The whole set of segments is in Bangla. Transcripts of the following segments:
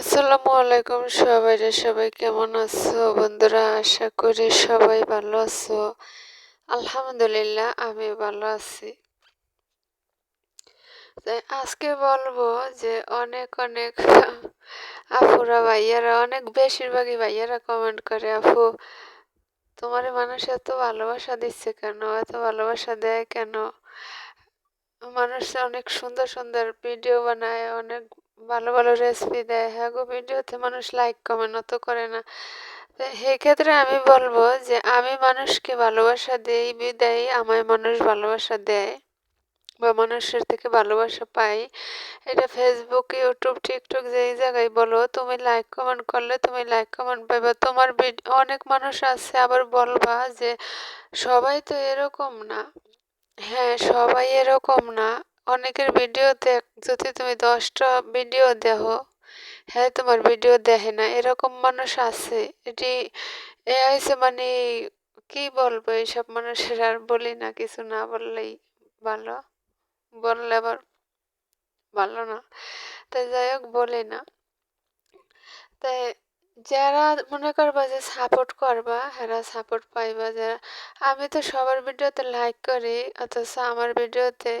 আসসালামু আলাইকুম সবাই রে, সবাই কেমন আছো? বন্ধুরা, আশা করি সবাই ভালো আছো। আলহামদুলিল্লাহ আমি ভালো আছি। আজকে বলব যে অনেক অনেক আপুরা ভাইয়ারা, অনেক বেশিরভাগই ভাইয়ারা কমেন্ট করে, আপু, তোমার মানুষ এত ভালোবাসা দিচ্ছে কেন? এত ভালোবাসা দেয় কেন? মানুষ অনেক সুন্দর সুন্দর ভিডিও বানায়, অনেক ভালো ভালো রেসিপি দেয়। হ্যাঁ গো, ভিডিওতে মানুষ লাইক কমেন্ট অত করে না। সেই ক্ষেত্রে আমি বলব যে, আমি মানুষকে ভালোবাসা দেই, বিদায় আমায় মানুষ ভালোবাসা দেয় বা মানুষের থেকে ভালোবাসা পাই। এটা ফেসবুক ইউটিউব টিকটক যেই জায়গায় বলো, তুমি লাইক কমেন্ট করলে তুমি লাইক কমেন্ট পাইবা। তোমার অনেক মানুষ আছে আবার বলবা যে, সবাই তো এরকম না। হ্যাঁ সবাই এরকম না। অনেকের ভিডিওতে যদি তুমি দশটা ভিডিও দেখো হ্যাঁ তোমার ভিডিও দেখে না, এরকম মানুষ আছে, এটি এ হয়েছে মানে কি বলব এইসব মানুষের আর বলি না, কিছু না বললেই ভালো, বললে আবার ভালো না তাই যাই হোক, বলি না। তাই যারা মনে করবা যে সাপোর্ট করবা এরা সাপোর্ট পাইবা, যারা, আমি তো সবার ভিডিওতে লাইক করি, অথচ আমার ভিডিওতে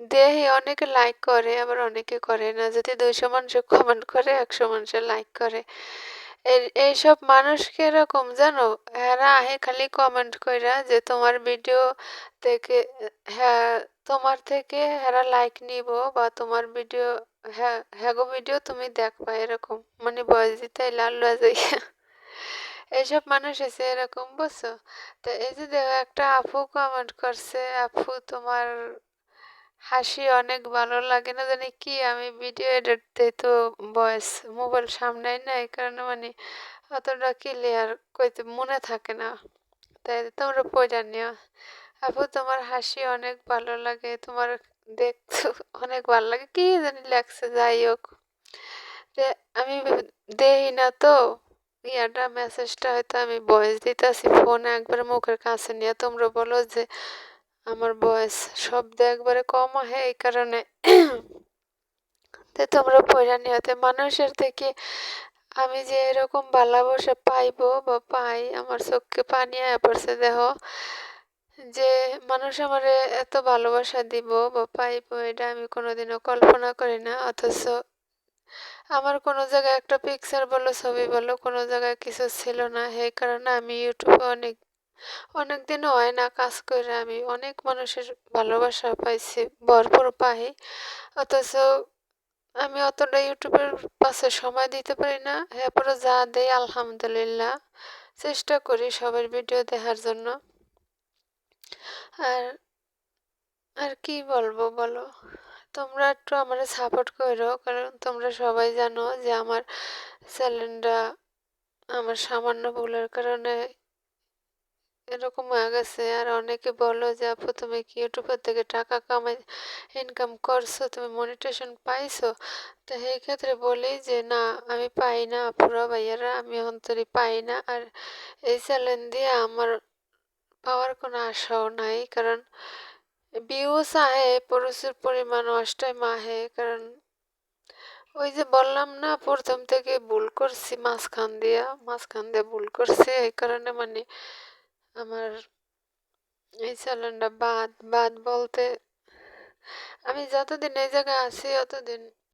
দেহি অনেকে লাইক করে, আবার অনেকে করে না। যদি দুইশো মানুষ কমেন্ট করে, একশো মানুষের লাইক করে। এইসব মানুষ কীরকম জানো, এরা আহে খালি কমেন্ট কইরা যে তোমার ভিডিও থেকে হ্যাঁ তোমার থেকে এরা লাইক নিব বা তোমার ভিডিও হ্যাঁ হ্যাঁ ভিডিও তুমি দেখবা এরকম। মানে বয়স দিতে লাল যাই এইসব মানুষ এসে এরকম, বুঝছ? তো এই যে দেখো একটা আপু কমেন্ট করছে, আপু তোমার হাসি অনেক ভালো লাগে না জানি কি, আমি ভিডিও এডিট দিই তো ভয়েস মোবাইল সামনে না এই কারণে মানে অতটা ক্লিয়ার কইতে মনে থাকে না। তাই তোমরা পয়সা নিও। আপু, তোমার হাসি অনেক ভালো লাগে, তোমার দেখতে অনেক ভালো লাগে, কি জানি লাগছে, যাই হোক। আমি দেই না তো, ইয়াটা মেসেজটা হয়তো আমি ভয়েস দিতেছি ফোনে একবার মুখের কাছে নিয়ে তোমরা বলো যে আমার বয়স শব্দ একবারে কম আহে এই কারণে। তো তোমরা পয়সা নিহতে মানুষের থেকে আমি যে এরকম ভালোবাসা পাইবো বা পাই, আমার চোখকে পানি পড়ছে দেহ যে মানুষ আমার এত ভালোবাসা দিব বা পাইব, এটা আমি কোনোদিনও কল্পনা করি না। অথচ আমার কোনো জায়গায় একটা পিকচার বলো, ছবি বলো, কোনো জায়গায় কিছু ছিল না। সেই কারণে আমি ইউটিউবে অনেক অনেক দিন হয় না কাজ করে আমি। অনেক মানুষের ভালোবাসা পাইছি, ভরপুর পাই। অথচ আমি অতটা ইউটিউবের পাশে সময় দিতে পারি না। এরপরে যা দেয় আলহামদুলিল্লাহ। চেষ্টা করি সবার ভিডিও দেখার জন্য। আর আর কি বলব বলো? তোমরা একটু আমার সাপোর্ট করো, কারণ তোমরা সবাই জানো যে আমার চ্যানেলটা আমার সামান্য ভুলের কারণে এরকম হয়ে গেছে। আর অনেকে বলো যে, আপু, তুমি কি ইউটিউবের থেকে টাকা কামাই ইনকাম করছ? তুমি মনিটেশন পাইছো? তো সেই ক্ষেত্রে বলি যে, না, আমি পাই না, আপুরা, ভাইয়ারা, আমি অন্তরে পাই না। আর এই চ্যালেঞ্জ দিয়ে আমার পাওয়ার কোনো আশাও নাই। কারণ ভিউস আহে, প্রচুর পরিমাণ ওয়াচ টাইম আহে। কারণ ওই যে বললাম না, প্রথম থেকে ভুল করছি, মাঝখান দিয়া, মাঝখান দিয়ে ভুল করছি। এই কারণে মানে আমার এই স্যালনটা বাদ বাদ বলতে আমি যতদিন এই জায়গায় আছি অতদিন